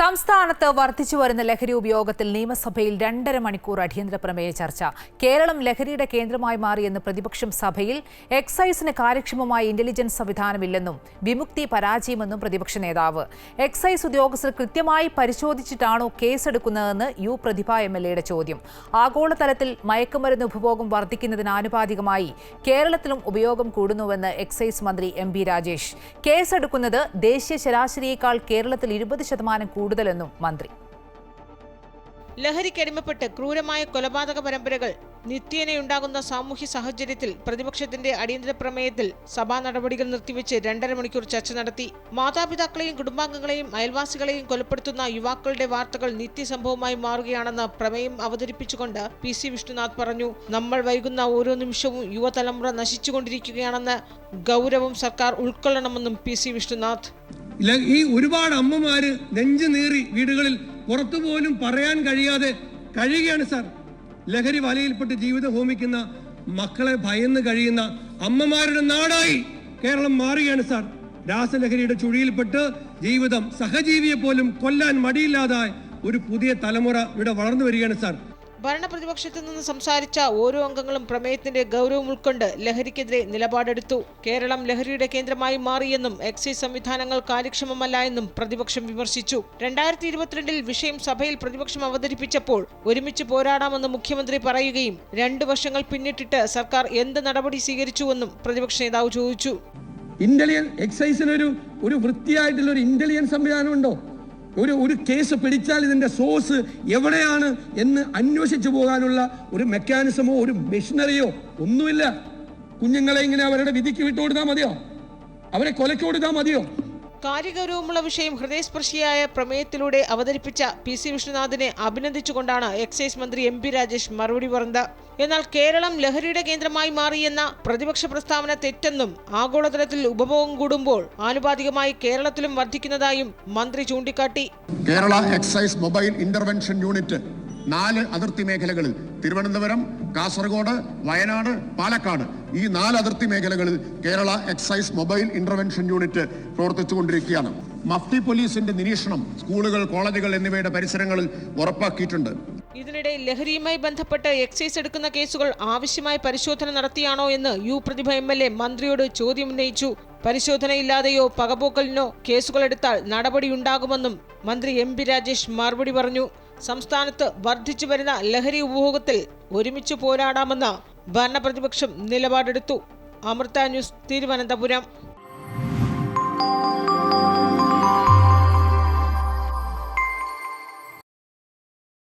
സംസ്ഥാനത്ത് വർദ്ധിച്ചു വരുന്ന ലഹരി ഉപയോഗത്തിൽ നിയമസഭയിൽ രണ്ടര മണിക്കൂർ അടിയന്തര പ്രമേയ ചർച്ച. കേരളം ലഹരിയുടെ കേന്ദ്രമായി മാറിയെന്ന് പ്രതിപക്ഷം സഭയിൽ എക്സൈസിന് കാര്യക്ഷമമായ ഇന്റലിജൻസ് സംവിധാനമില്ലെന്നും വിമുക്തി പരാജയമെന്നും പ്രതിപക്ഷ നേതാവ്. എക്സൈസ് ഉദ്യോഗസ്ഥർ കൃത്യമായി പരിശോധിച്ചിട്ടാണോ കേസെടുക്കുന്നതെന്ന് യു പ്രതിഭ എം എൽ എയുടെ ചോദ്യം. ആഗോളതലത്തിൽ മയക്കുമരുന്ന് ഉപഭോഗം വർദ്ധിക്കുന്നതിന് ആനുപാതികമായി കേരളത്തിലും ഉപയോഗം കൂടുന്നുവെന്ന് എക്സൈസ് മന്ത്രി എം ബി രാജേഷ്. കേസെടുക്കുന്നത് ദേശീയ ശരാശരിയേക്കാൾ കേരളത്തിൽ ഇരുപത് ശതമാനം കൂടുതലെന്നും മന്ത്രി. ലഹരിക്കടിമപ്പെട്ട് ക്രൂരമായ കൊലപാതക പരമ്പരകൾ നിത്യേനയുണ്ടാകുന്ന സാമൂഹ്യ സാഹചര്യത്തിൽ പ്രതിപക്ഷത്തിന്റെ അടിയന്തര പ്രമേയത്തിൽ സഭാ നടപടികൾ നിർത്തിവെച്ച് രണ്ടര മണിക്കൂർ ചർച്ച നടത്തി മാതാപിതാക്കളെയും കുടുംബാംഗങ്ങളെയും അയൽവാസികളെയും കൊലപ്പെടുത്തുന്ന യുവാക്കളുടെ വാർത്തകൾ നിത്യസംഭവമായി മാറുകയാണെന്ന് പ്രമേയം അവതരിപ്പിച്ചുകൊണ്ട് പി സി വിഷ്ണുനാഥ് പറഞ്ഞു. നമ്മൾ വൈകുന്ന ഓരോ നിമിഷവും യുവതലമുറ നശിച്ചുകൊണ്ടിരിക്കുകയാണെന്ന് ഗൗരവം സർക്കാർ ഉൾക്കൊള്ളണമെന്നും പി സി വിഷ്ണുനാഥ്. ഈ ഒരുപാട് അമ്മമാര് നെഞ്ചു നീറി വീടുകളിൽ പുറത്തുപോലും പറയാൻ കഴിയാതെ കഴിയുകയാണ് സാർ. ലഹരി വലയിൽപ്പെട്ട് ജീവിതം ഹോമിക്കുന്ന മക്കളെ ഭയന്ന് കഴിയുന്ന അമ്മമാരുടെ നാടായി കേരളം മാറുകയാണ് സാർ. രാസലഹരിയുടെ ചുഴിയിൽപ്പെട്ട് ജീവിതം സഹജീവിയെ പോലും കൊല്ലാൻ മടിയില്ലാതായ ഒരു പുതിയ തലമുറ ഇവിടെ വളർന്നു വരികയാണ് സാർ. ഭരണപ്രതിപക്ഷത്തു നിന്ന് സംസാരിച്ച ഓരോ അംഗങ്ങളും പ്രമേയത്തിന്റെ ഗൗരവം ഉൾക്കൊണ്ട് ലഹരിക്കെതിരെ നിലപാടെടുത്തു. കേരളം ലഹരിയുടെ കേന്ദ്രമായി മാറിയെന്നും എക്സൈസ് സംവിധാനങ്ങൾ കാര്യക്ഷമമല്ല എന്നും പ്രതിപക്ഷം വിമർശിച്ചു. രണ്ടായിരത്തി ഇരുപത്തിരണ്ടിൽ വിഷയം സഭയിൽ പ്രതിപക്ഷം അവതരിപ്പിച്ചപ്പോൾ ഒരുമിച്ച് പോരാടാമെന്ന് മുഖ്യമന്ത്രി പറയുകയും രണ്ടു വർഷങ്ങൾ പിന്നിട്ടിട്ട് സർക്കാർ എന്ത് നടപടി സ്വീകരിച്ചുവെന്നും പ്രതിപക്ഷ നേതാവ് ചോദിച്ചു. ഇന്റലിയൻ എക്സൈസിനൊരു ഒരു വൃത്തിയായിട്ടുള്ള ഒരു ഇന്റലിയൻ സംവിധാനം ഉണ്ടോ ഒരു ഒരു കേസ് പിടിച്ചാൽ ഇതിന്റെ സോഴ്സ് എവിടെയാണ് എന്ന് അന്വേഷിച്ചു പോകാനുള്ള ഒരു മെക്കാനിസമോ ഒരു മെഷീനറിയോ ഒന്നുമില്ല. കുഞ്ഞുങ്ങളെ ഇങ്ങനെ അവരുടെ വിധിക്ക് വിട്ടുകൊടുത്താൽ മതിയോ? അവരെ കൊലക്കൊടുത്താൽ മതിയോ? കാര്യഗൗരവമുള്ള വിഷയം ഹൃദയസ്പർശിയായ പ്രമേയത്തിലൂടെ അവതരിപ്പിച്ച പി സി വിഷ്ണുനാഥിനെ അഭിനന്ദിച്ചുകൊണ്ടാണ് എക്സൈസ് മന്ത്രി എം പി രാജേഷ് മറുപടി പറഞ്ഞത്. എന്നാൽ കേരളം ലഹരിയുടെ കേന്ദ്രമായി മാറിയെന്ന പ്രതിപക്ഷ പ്രസ്താവന തെറ്റെന്നും ആഗോളതലത്തിൽ ഉപഭോഗം കൂടുമ്പോൾ ആനുപാതികമായി കേരളത്തിലും വർദ്ധിക്കുന്നതായും മന്ത്രി ചൂണ്ടിക്കാട്ടി. Kerala excise mobile intervention unit നാല് അതിർത്തി മേഖലകളിൽ തിരുവനന്തപുരം കാസർഗോഡ് വയനാട് പാലക്കാട്. ഈ നാല് അതിർത്തി മേഖലകളിൽ Kerala excise mobile intervention unit പ്രവർത്തിച്ചുകൊണ്ടിരിക്കുകയാണ്. മഫ്തി പോലീസിന്റെ നിരീക്ഷണം സ്കൂളുകൾ കോളേജുകൾ എന്നിവയുടെ പരിസരങ്ങളിൽ ഉറപ്പാക്കിയിട്ടുണ്ട്. ഇതിനിടെ ലഹരിയുമായി ബന്ധപ്പെട്ട് എക്സൈസ് എടുക്കുന്ന കേസുകൾ ആവശ്യമായ പരിശോധന നടത്തിയാണോ എന്ന് U Prathibha M L A മന്ത്രിയോട് ചോദ്യമുന്നയിച്ചു. പരിശോധനയില്ലാതെയോ പകപോക്കലിനോ കേസുകൾ എടുത്താൽ നടപടിയുണ്ടാകുമെന്നും മന്ത്രി എം പി രാജേഷ് മറുപടി പറഞ്ഞു. സംസ്ഥാനത്ത് വർദ്ധിച്ചു വരുന്ന ലഹരി ഉപഭോഗത്തിൽ ഒരുമിച്ച് പോരാടാമെന്ന് ഭരണപ്രതിപക്ഷം നിലപാടെടുത്തു. അമൃത ന്യൂസ് തിരുവനന്തപുരം.